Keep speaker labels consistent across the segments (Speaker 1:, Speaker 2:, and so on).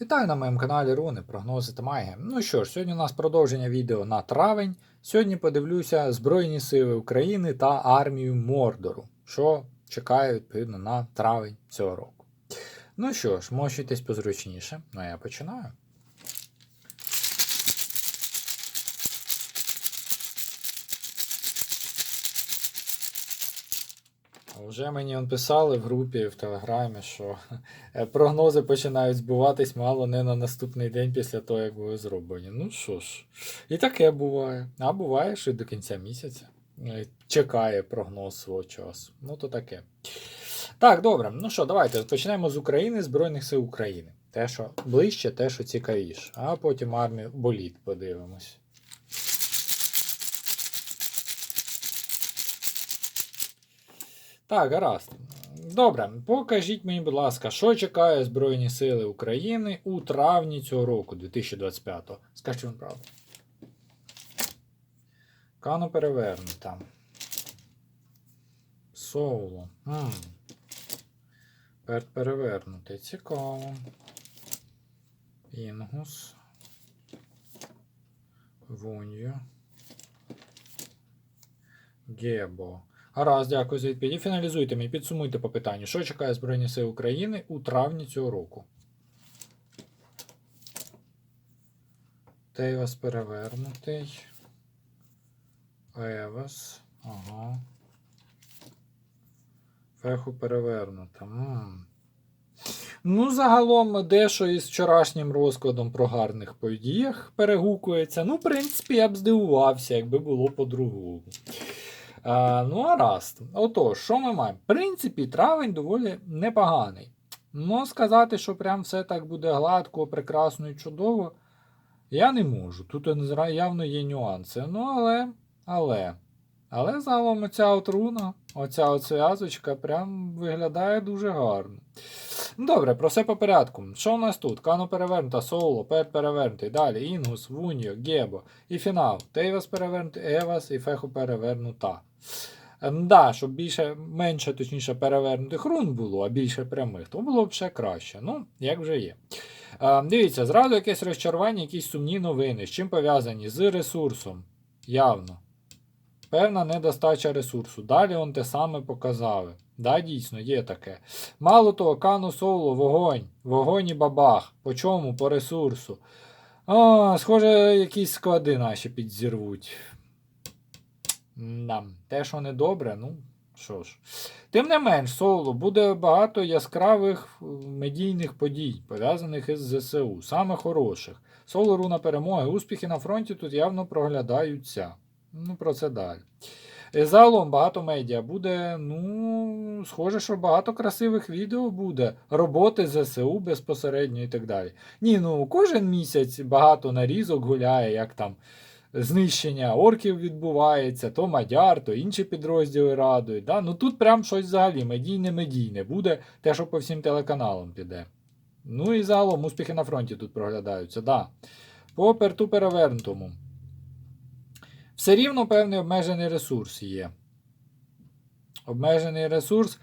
Speaker 1: Вітаю на моєму каналі Руни, прогнози та магія. Ну що ж, сьогодні у нас продовження відео на травень. Сьогодні подивлюся Збройні Сили України та армію Мордору, що чекає відповідно на травень цього року. Ну що ж, мочитесь позручніше, ну я починаю. Вже мені писали в групі в Телеграмі, що прогнози починають збуватись мало не на наступний день після того, як були зроблені. Ну що ж, і таке буває. А буває, що й до кінця місяця е, чекає прогноз свого часу. Ну то таке. Так, добре. Ну що, давайте почнемо з України, Збройних сил України. Те, що ближче, те, що цікавіше. А потім армію боліт подивимось. Так, гаразд. Добре, покажіть мені, будь ласка, що чекає Збройні Сили України у травні цього року, 2025-го. Скажіть вам правду. Кано перевернута. Соло. Перт перевернутий. Цікаво. Інгус. Вунью. Гебо. Гаразд, дякую за відповідь. І фіналізуйте мені, підсумуйте по питанню, що чекає Збройні Сили України у травні цього року. Тейвас перевернутий. Евас. Ага. Феху перевернута. М. Ну, загалом, дещо із вчорашнім розкладом про гарних подіях перегукується. Ну, в принципі, я б здивувався, якби було по-другому. А, ну, а раз. Отож, що ми маємо? В принципі, травень доволі непоганий. Ну, сказати, що прям все так буде гладко, прекрасно і чудово, я не можу. Тут явно є нюанси. Ну, але, але. Але загалом оця от руна, оця зв'язочка прям виглядає дуже гарно. Ну, Добре, про все по порядку. Що у нас тут? Кано перевернута, Соло, Пет перевернутий. Далі Інгус, Вуньо, Гебо. І фінал. Тейвас перевернутий, Евас і Феху перевернута. Ем, Да, щоб більше, менше, точніше, перевернутих рун було, а більше прямих, то було б ще краще. Ну, як вже є. Е, дивіться, зразу якесь розчарування, якісь сумні новини. З чим пов'язані? З ресурсом. Явно. Певна недостача ресурсу. Далі он те саме показали. Да, дійсно, є таке. Мало того, Кано Соло, вогонь. Вогонь і бабах. По чому? По ресурсу. А, схоже, якісь склади наші підзірвуть. Да. Те, що не добре, ну що ж. Тим не менш, соло буде багато яскравих е, медійних подій, пов'язаних із ЗСУ, саме хороших. Соло руна перемоги, успіхи на фронті тут явно проглядаються. Ну, про це далі. Е, Загалом багато медіа буде, ну, схоже, що багато красивих відео буде, роботи ЗСУ безпосередньо і так далі. Ні, ну кожен місяць багато нарізок гуляє, як там знищення орків відбувається, то Мадяр, то інші підрозділи радують. Да? Ну тут прям щось взагалі медійне-медійне буде, те, що по всім телеканалам піде. Ну і загалом успіхи на фронті тут проглядаються. Да. По перту перевернутому. Все рівно певний обмежений ресурс є. Обмежений ресурс,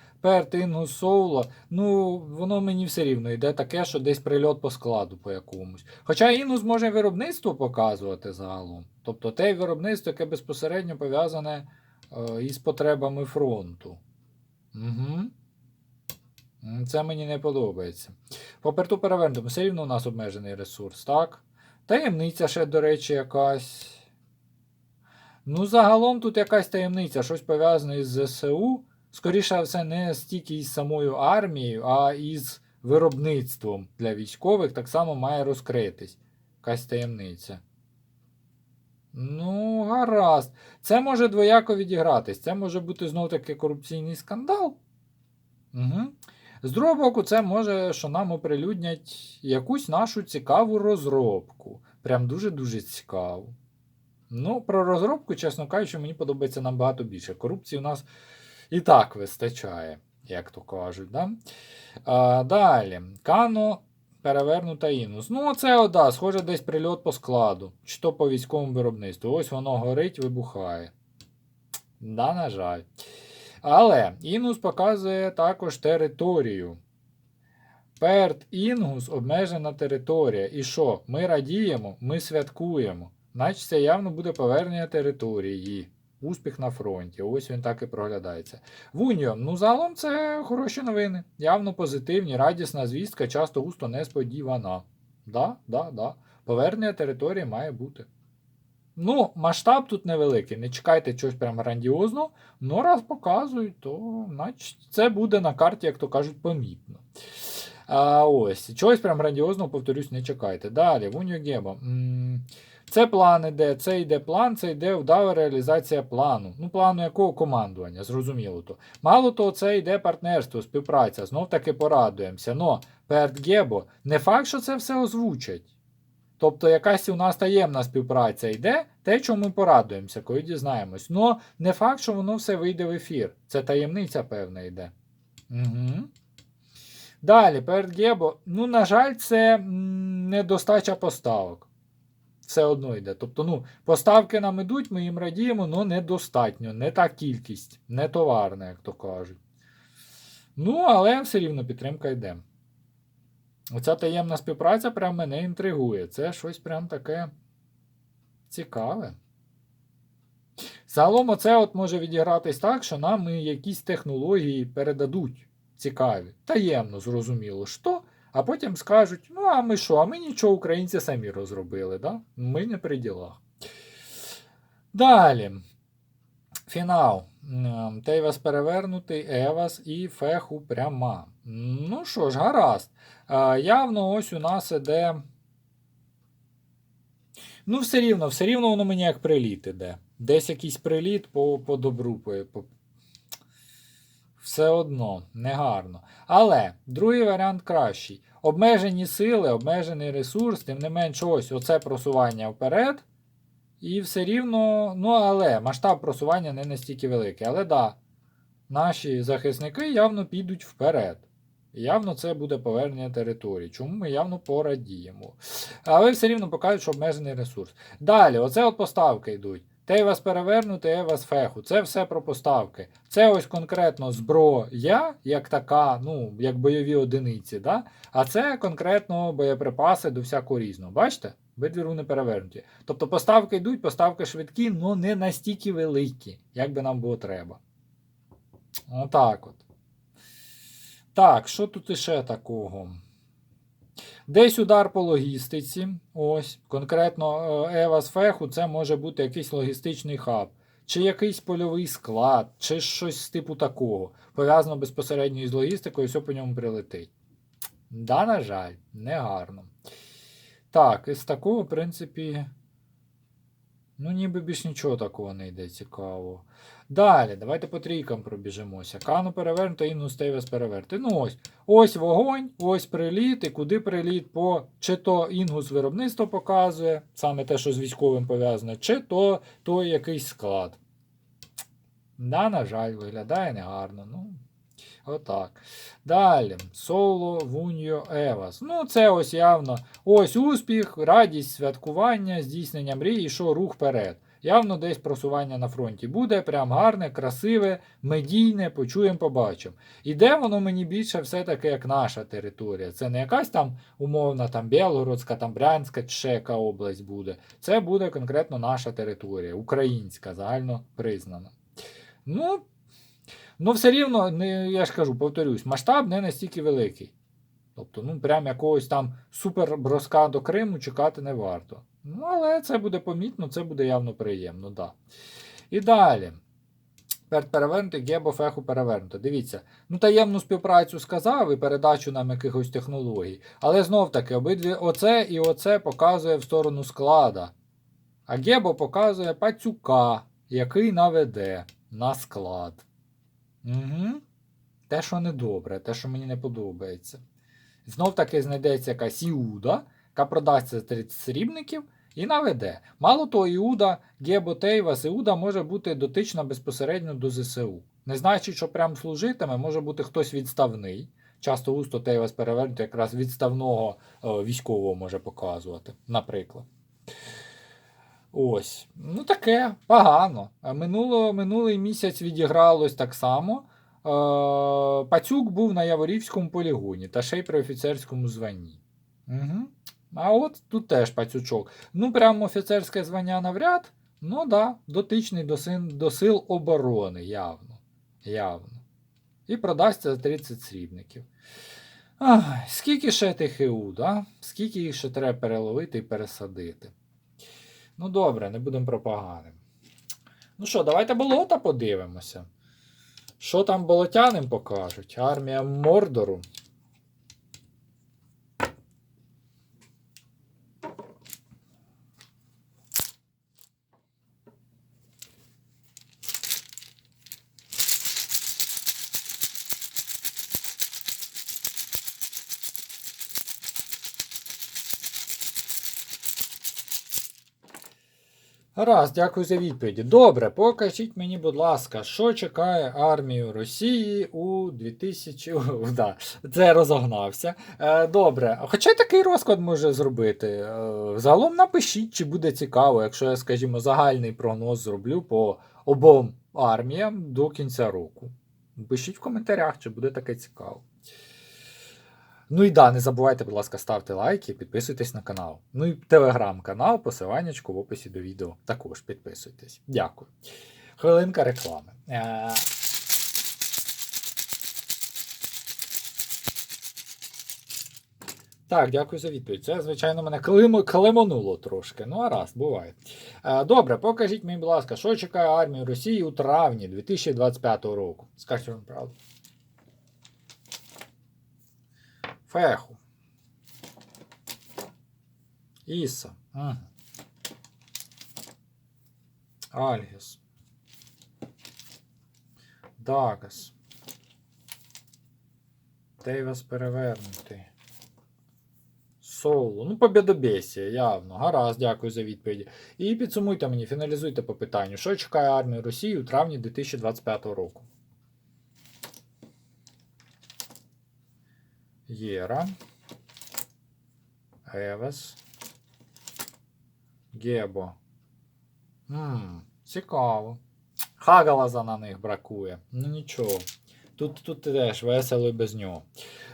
Speaker 1: інгус, соуло, ну, воно мені все рівно йде таке, що десь прильот по складу по якомусь. Хоча інгус може виробництво показувати загалом. Тобто те виробництво, яке безпосередньо пов'язане е, із потребами фронту. Угу. Це мені не подобається. По перту перевернутому, все рівно у нас обмежений ресурс, так? Таємниця ще, до речі, якась. Ну, загалом тут якась таємниця, щось пов'язане із ЗСУ. Скоріше все, не стільки із самою армією, а із виробництвом для військових так само має розкритись. Якась таємниця. Ну, гаразд. Це може двояко відігратись. Це може бути знов таки корупційний скандал. Угу. З другого боку, це може, що нам оприлюднять якусь нашу цікаву розробку. Прям дуже-дуже цікаву. Ну, про розробку, чесно кажучи, мені подобається набагато більше. Корупції у нас і так вистачає, як то кажуть. Да? А, Далі. Кано перевернута інус. Ну, це ода, схоже, десь прильот по складу, чи то по військовому виробництву. Ось воно горить, вибухає. Да, на жаль. Але інус показує також територію. Перт Інгус обмежена територія. І що? Ми радіємо, ми святкуємо. Значить, це явно буде повернення території. Успіх на фронті. Ось він так і проглядається. Вуньо, ну загалом це хороші новини. Явно позитивні, радісна звістка, часто густо несподівана. Да, да, да. Повернення території має бути. Ну, масштаб тут невеликий. Не чекайте чогось прям грандіозного. Ну, раз показують, то значить це буде на карті, як то кажуть, помітно. А, ось, чогось прям грандіозного, повторюсь, не чекайте. Далі, Вуньо Гебо. Це план іде, це йде план, це йде вдава реалізація плану. Ну, плану якого командування, зрозуміло то. Мало того, це йде партнерство, співпраця. Знов таки порадуємося. Но перед Гебо не факт, що це все озвучать. Тобто якась у нас таємна співпраця йде, те, чому ми порадуємося, коли дізнаємось. Но не факт, що воно все вийде в ефір. Це таємниця певна йде. Угу. Далі, перед Гебо. Ну, на жаль, це недостача поставок. Все одно йде. Тобто, ну, поставки нам ідуть, ми їм радіємо, але недостатньо. Не та кількість, не товарна, як то кажуть. Ну, але все рівно підтримка йде. Оця таємна співпраця прям мене інтригує. Це щось прям таке цікаве. Загалом, оце от може відігратись так, що нам якісь технології передадуть цікаві. Таємно, зрозуміло, що. А потім скажуть: ну, а ми що? А ми нічого українці самі розробили, да? Ми не при ділах. Далі. Фінал. М, Тейвас перевернутий, Евас і Феху пряма. Ну що ж, гаразд. Явно ось у нас іде. Ну, все рівно, все рівно воно мені як приліт іде. Десь якийсь приліт по, по добру. По... Все одно, негарно. Але другий варіант кращий. Обмежені сили, обмежений ресурс, тим не менш, ось оце просування вперед. І все рівно, ну але масштаб просування не настільки великий. Але да, наші захисники явно підуть вперед. Явно це буде повернення території, чому ми явно порадіємо. Але все рівно покажуть, що обмежений ресурс. Далі, оце от поставки йдуть. Тейвас перевернути, Евас феху. Це все про поставки. Це ось конкретно зброя, як така, ну, як бойові одиниці. Да? А це конкретно боєприпаси до всякого різного. Бачите? Обидві руни перевернуті. Тобто поставки йдуть, поставки швидкі, але не настільки великі, як би нам було треба. Отак от. Так, що тут іще такого? Десь удар по логістиці. Ось. Конкретно е, Ева з Феху це може бути якийсь логістичний хаб, чи якийсь польовий склад, чи щось типу такого. Пов'язано безпосередньо із логістикою, все по ньому прилетить. Да, на жаль, не гарно. Так, із такого, в принципі. Ну, ніби більш нічого такого не йде цікавого. Далі, давайте по трійкам пробіжимося. Кану перевернуто, Інус Тейвес перевернути. Ну ось. Ось вогонь, ось приліт, і куди приліт по чи то інгус виробництво показує, саме те, що з військовим пов'язане, чи то, то якийсь склад. Да, на жаль, виглядає негарно. Ну, отак. Далі. Соло, Вуньо, Евас. Ну, це ось явно. Ось успіх, радість, святкування, здійснення мрії, і що рух вперед. Явно десь просування на фронті буде, прям гарне, красиве, медійне, почуємо, побачимо. Іде воно мені більше все-таки як наша територія. Це не якась там умовна там Білгородська, там Брянська чи ще яка область буде. Це буде конкретно наша територія, українська, загально признана. Ну, ну все рівно, не, я ж кажу, повторюсь, масштаб не настільки великий. Тобто, ну, прям якогось там супер броска до Криму чекати не варто. Ну, але це буде помітно, це буде явно приємно, да. І далі. Перевернути, Гебо феху перевернути. Дивіться, ну таємну співпрацю сказав і передачу нам якихось технологій. Але знов таки, обидві оце і оце показує в сторону склада. А Гебо показує пацюка, який наведе на склад. Угу. Те, що недобре, те, що мені не подобається. Знов таки знайдеться якась Іуда, яка продасться за 30 срібників і наведе. Мало того, Іуда, Гебо Тейвас, Іуда може бути дотична безпосередньо до ЗСУ. Не значить, що прям служитиме, може бути хтось відставний. Часто густо Тейвас перевернути якраз відставного е, військового може показувати, наприклад. Ось. Ну таке, погано. Минуло, минулий місяць відігралось так само. Пацюк був на Яворівському полігоні та ще й при офіцерському званні. Угу. А от тут теж пацючок. Ну, прямо офіцерське звання навряд. Ну да, дотичний до, син, до сил оборони, явно. Явно. І продасться за 30 срібників. Ах, скільки ще ТХУ, да? Скільки їх ще треба переловити і пересадити. Ну добре, не будемо про погане. Ну що, давайте болота подивимося. Що там болотяним покажуть? Армія Мордору. Гаразд, дякую за відповіді. Добре, покажіть мені, будь ласка, що чекає армію Росії у 2000. О, да, це розогнався. Е, добре, хоча такий розклад може зробити. Е, загалом напишіть, чи буде цікаво, якщо я, скажімо, загальний прогноз зроблю по обом арміям до кінця року. Пишіть в коментарях, чи буде таке цікаво. Ну і да, не забувайте, будь ласка, ставте лайки, підписуйтесь на канал. Ну і телеграм-канал, посиланнячку в описі до відео. Також підписуйтесь. Дякую. Хвилинка реклами. Е, Так, дякую за відповідь. Це, звичайно, мене климо, клемонуло трошки. Ну, а раз, буває. Е, Добре, покажіть мені, будь ласка, що чекає армію Росії у травні 2025 року. Скажіть вам правду. Феху. Іса. Ага. Альгіс. Дагас. Тейвас перевернутий. Соло. Ну, побєдобєсія, явно. Гаразд, дякую за відповіді. І підсумуйте мені, фіналізуйте по питанню, що чекає армію Росії у травні 2025 року. Єра. Евес. Гебо. Ммм, цікаво. Хагалаза на них бракує. Ну нічого. Тут тут теж весело і без нього.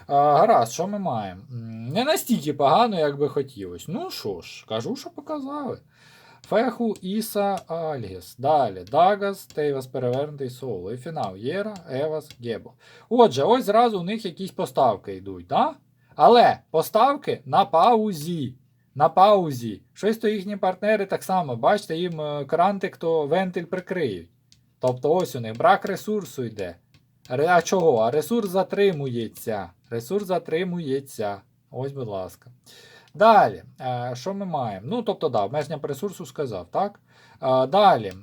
Speaker 1: А, гаразд, що ми маємо? Не настільки погано, як би хотілося. Ну що ж, кажу, що показали. Феху, Іса, Альгіс. Далі. Дагас, Тейвас перевернутий соло. І фінал. Єра, Евас, Гебо. Отже, ось зразу у них якісь поставки йдуть, да? Але поставки на паузі. На паузі. Щось то їхні партнери так само, бачите, їм е, крантик то вентиль прикриють. Тобто ось у них брак ресурсу йде. А чого? А ресурс затримується. Ресурс затримується. Ось, будь ласка. Далі, е, що ми маємо? Ну, тобто, да, обмеження по ресурсу сказав, так? Е, Далі.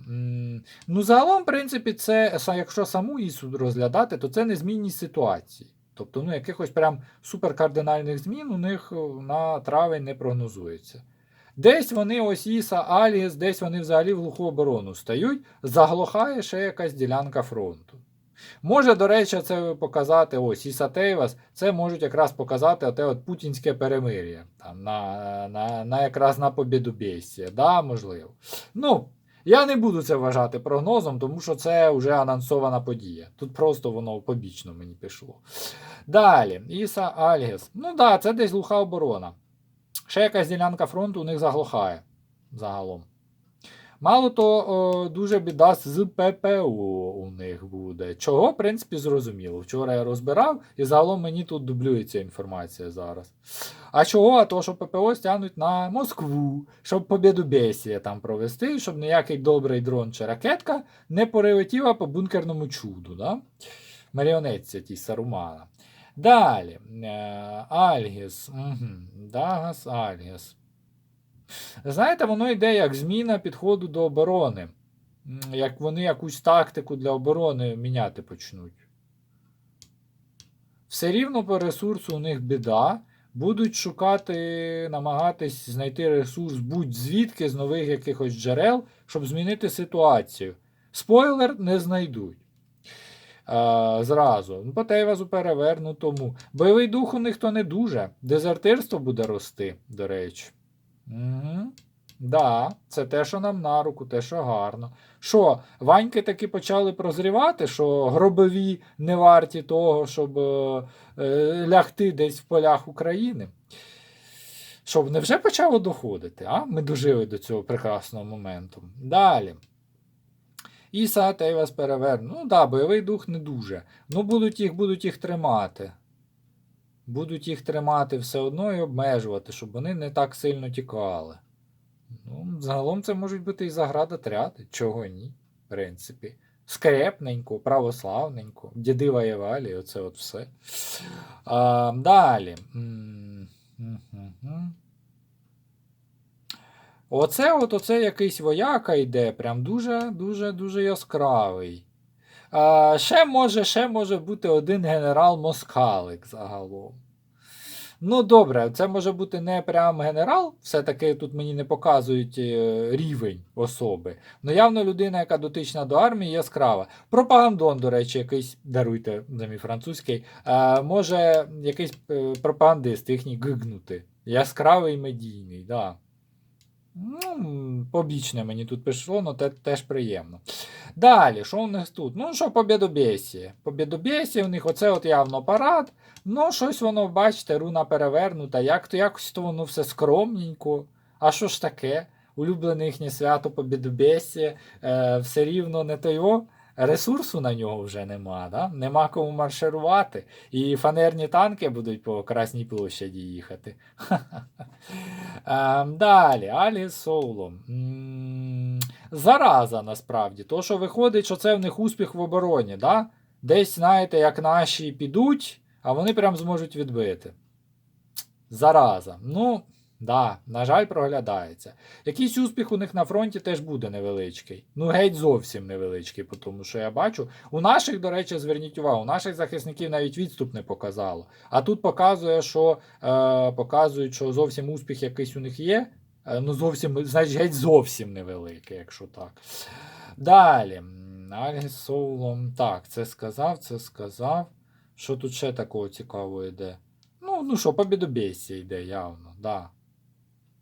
Speaker 1: Ну, загалом, в принципі, це, якщо саму ІСу розглядати, то це незмінність ситуації. Тобто, ну, якихось прям суперкардинальних змін у них е, на травень не прогнозується. Десь вони, ось Іса, Аліс, десь вони взагалі в глуху оборону стають, заглохає ще якась ділянка фронту. Може, до речі, це показати ось Іса Тейвас, це можуть якраз показати оте от путінське перемир'я. Там, на, на, на якраз на побідобєсія. Да, можливо. Ну, я не буду це вважати прогнозом, тому що це вже анонсована подія. Тут просто воно побічно мені пішло. Далі, Іса Альгес. Ну да, це десь глуха оборона. Ще якась ділянка фронту у них заглохає загалом. Мало то о, дуже біда з ППО у них буде. Чого, в принципі, зрозуміло. Вчора я розбирав, і загалом мені тут дублюється інформація зараз. А чого? А то, що ППО стягнуть на Москву, щоб побєдобєсія там провести, щоб ніякий добрий дрон чи ракетка не перелетіла по бункерному чуду. Да? Маріонетці ті Сарумана. Далі. Е, Альгіс. Угу. Дагас Альгіс. Знаєте, воно йде як зміна підходу до оборони. Як вони якусь тактику для оборони міняти почнуть. Все рівно по ресурсу у них біда. Будуть шукати, намагатись знайти ресурс будь-звідки з нових якихось джерел, щоб змінити ситуацію. Спойлер не знайдуть. А, зразу. Ну, По Тейвазу перевернутому. Бойовий дух у них то не дуже. Дезертирство буде рости, до речі. Угу. Да, це те, що нам на руку, те, що гарно. Що, ваньки таки почали прозрівати, що гробові не варті того, щоб е, е, лягти десь в полях України. Щоб не вже почало доходити, а? Ми дожили до цього прекрасного моменту. Далі. Іса Тейвас переверну. Ну так, да, бойовий дух не дуже. Ну, будуть їх, будуть їх тримати. Будуть їх тримати все одно і обмежувати, щоб вони не так сильно тікали. Ну, загалом це можуть бути і заградотряди, чого ні, в принципі. Скрепненько, православненько, діди воєвалі, оце от все. А, далі. Оце от оце якийсь вояка йде, прям дуже-дуже дуже яскравий. А, ще, може, ще може бути один генерал Москалик загалом. Ну, добре, це може бути не прям генерал, все-таки тут мені не показують е, рівень особи. Ну, явно людина, яка дотична до армії, яскрава. Пропагандон, до речі, якийсь, даруйте за мій французький, може якийсь е, пропагандист їхній гигнути. Яскравий медійний, да. Ну, побічне мені тут пішло, але те, теж приємно. Далі, що у них тут? Ну, що побєдобєсі. Побєдобєсі, у них оце от явно парад. Ну, щось воно, бачите, руна перевернута. Як то якось то воно все скромненько. А що ж таке? Улюблене їхнє свято побєдобєсі, е, все рівно не то його. Ресурсу на нього вже нема, да? нема кому марширувати. І фанерні танки будуть по Красній площаді їхати. Ем, Далі, Алі Соуло. Зараза насправді. То, що виходить, що це в них успіх в обороні. Да? Десь, знаєте, як наші підуть, а вони прям зможуть відбити. Зараза. Ну, да, на жаль, проглядається. Якийсь успіх у них на фронті теж буде невеличкий. Ну, геть зовсім невеличкий, тому що я бачу. У наших, до речі, зверніть увагу, у наших захисників навіть відступ не показало. А тут показує, що е, показують, що зовсім успіх якийсь у них є. Е, ну, зовсім, значить, геть зовсім невеликий, якщо так. Далі. Альгіс Так, це сказав, це сказав. Що тут ще такого цікавого йде? Ну, ну що, побідобєсія йде явно, да.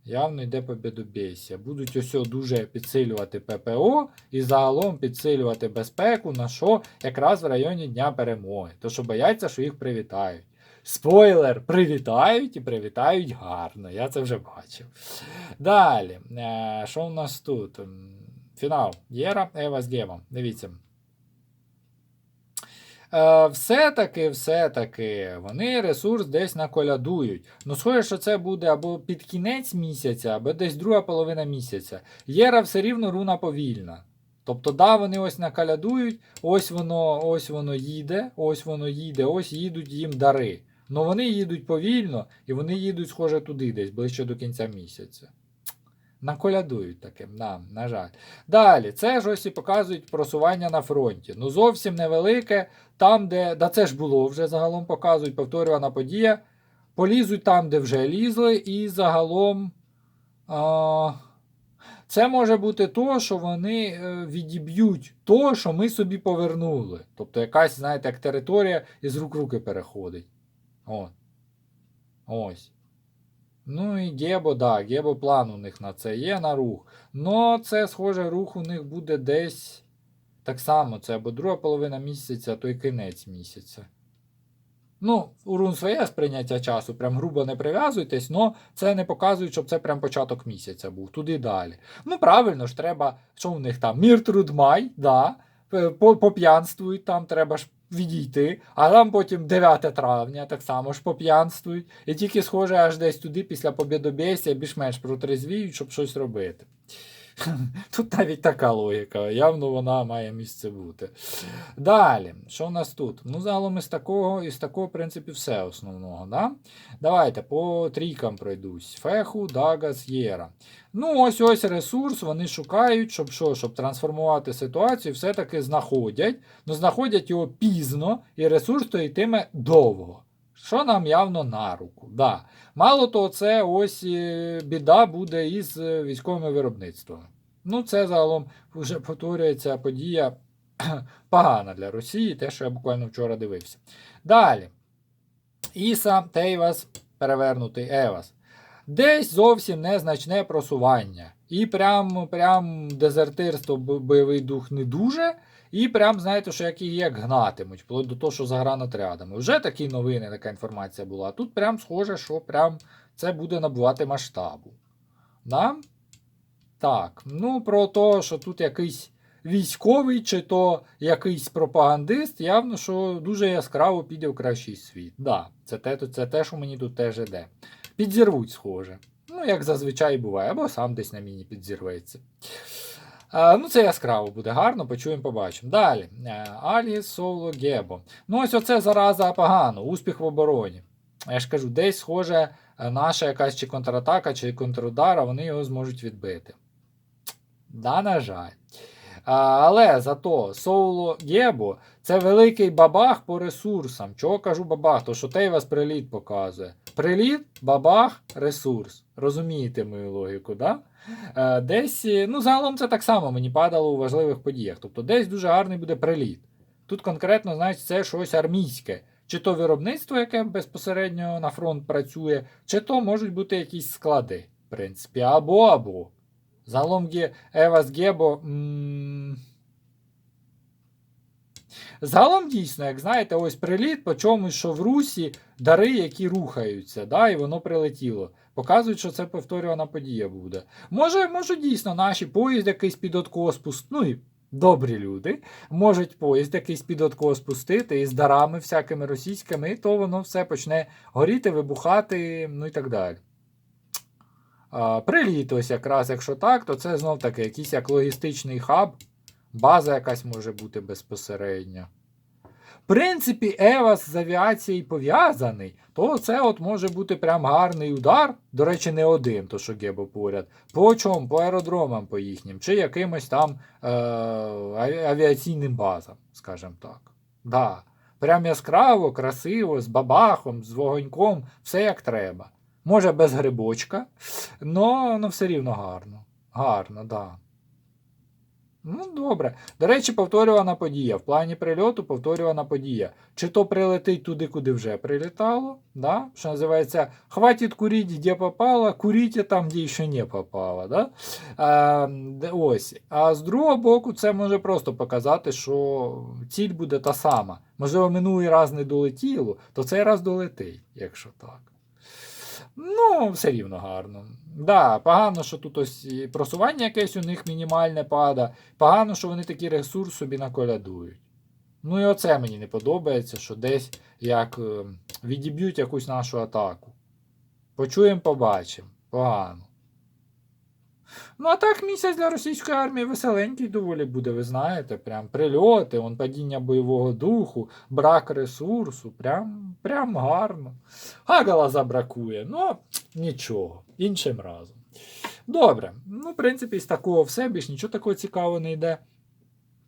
Speaker 1: Явно йде побідобєсія. Будуть ось дуже підсилювати ППО і загалом підсилювати безпеку на що якраз в районі Дня перемоги. То що бояться, що їх привітають. Спойлер, привітають і привітають гарно. Я це вже бачив. Далі, е, що у нас тут? Фінал. Єра, Ева з Гемом. Дивіться. Е, все-таки, все-таки, вони ресурс десь наколядують. Ну, схоже, що це буде або під кінець місяця, або десь друга половина місяця. Єра все рівно руна повільна. Тобто, да, вони ось накалядують, ось воно, ось воно їде, ось воно їде, ось їдуть їм дари. Ну вони їдуть повільно, і вони їдуть, схоже, туди, десь ближче до кінця місяця. Наколядують таким, да, на жаль. Далі, це ж ось і показують просування на фронті. Ну, зовсім невелике. Там, де. Да це ж було вже загалом показують, повторювана подія. Полізуть там, де вже лізли, і загалом. А... Це може бути то, що вони е, відіб'ють то, що ми собі повернули. Тобто якась, знаєте, як територія із рук руки переходить. От. Ось. Ну і Гебо, да, Гебо план у них на це є на рух. Но це, схоже, рух у них буде десь так само, це або друга половина місяця, то й кінець місяця. Ну, у рун своє сприйняття часу, прям грубо не прив'язуйтесь, но це не показує, щоб це прям початок місяця був, туди далі. Ну, правильно ж, треба, що у них там? Мір Трудмай, да, по- поп'янствують, там треба ж відійти, а там потім 9 травня так само ж поп'янствують. І тільки схоже аж десь туди, після побєдобєсія, більш-менш протрезвіють, щоб щось робити. Тут навіть така логіка, явно вона має місце бути. Далі, що в нас тут? Ну, загалом із такого, із такого, в принципі, все основного. Да? Давайте по трійкам пройдусь. Феху, Дагас, Єра. Ну, ось ось ресурс, вони шукають, щоб що, щоб трансформувати ситуацію, все-таки знаходять. Ну, знаходять його пізно, і ресурс то йтиме довго. Що нам явно на руку. Да. Мало того, це ось е, біда буде із е, військовими виробництвами. Ну, це загалом вже повторюється подія погана для Росії, те, що я буквально вчора дивився. Далі. Іса, Тейвас, перевернутий Евас. Десь зовсім незначне просування. І прям, прям дезертирство, бойовий дух не дуже. І прям, знаєте, що як їх як гнатимуть, вплоть до того, що за загранотрядами. Вже такі новини, така інформація була. А тут прям схоже, що прям це буде набувати масштабу. Да? Так, ну про те, що тут якийсь військовий чи то якийсь пропагандист, явно, що дуже яскраво піде в кращий світ. Да, це те, це те, що мені тут теж іде. Підзірвуть, схоже. Ну, як зазвичай буває, або сам десь на міні підзірветься. А, ну, це яскраво буде гарно, почуємо, побачимо. Далі. Е, Алі Соло Гебо. Ну, ось оце зараза погано, успіх в обороні. Я ж кажу, десь схоже, е, наша якась чи контратака, чи контрудар, а вони його зможуть відбити. Да, на жаль. Але зато Соуло Гебо це великий бабах по ресурсам. Чого кажу бабах? То що той вас приліт показує. Приліт, бабах, ресурс. Розумієте мою логіку, да? Е, Десь, ну, загалом це так само мені падало у важливих подіях. Тобто десь дуже гарний буде приліт. Тут конкретно, знаєте, це щось армійське. Чи то виробництво, яке безпосередньо на фронт працює, чи то можуть бути якісь склади, в принципі, або або. Загалом Евас Гебо. Загалом дійсно, як знаєте, ось приліт по чомусь, що в Русі дари, які рухаються, да, і воно прилетіло. Показують, що це повторювана подія буде. Може, може дійсно наші поїзд якийсь під откос ну і добрі люди, можуть поїзд якийсь під откос пустити із дарами всякими російськими, і то воно все почне горіти, вибухати, ну і так далі. А, приліт, ось якраз, якщо так, то це знов таки якийсь як логістичний хаб, база якась може бути безпосередньо. В принципі, Евас з авіацією пов'язаний, то це от може бути прям гарний удар. До речі, не один, то що Гебо поряд. По чому? По аеродромам по їхнім, чи якимось там е- авіаційним базам, скажімо так. Да. Прям яскраво, красиво, з бабахом, з вогоньком, все як треба. Може без грибочка, але все рівно гарно. Гарно, да. Ну, добре. До речі, повторювана подія. В плані прильоту повторювана подія. Чи то прилетить туди, куди вже прилітало, да? що називається хватить курити, де попало, куріть там, де ще не попало. Да? А, ось. а з другого боку, це може просто показати, що ціль буде та сама. Можливо, минулий раз не долетіло, то цей раз долетить, якщо так. Ну, все рівно гарно. Да, погано, що тут ось і просування якесь у них мінімальне пада. Погано, що вони такий ресурс собі наколядують. Ну і оце мені не подобається, що десь як е, відіб'ють якусь нашу атаку. Почуємо, побачимо. Погано. Ну, а так місяць для російської армії веселенький доволі буде, ви знаєте. Прям прильоти, он падіння бойового духу, брак ресурсу. Прям, прям гарно. Гагала забракує, ну нічого, іншим разом. Добре, ну, в принципі, з такого все, більш нічого такого цікавого не йде.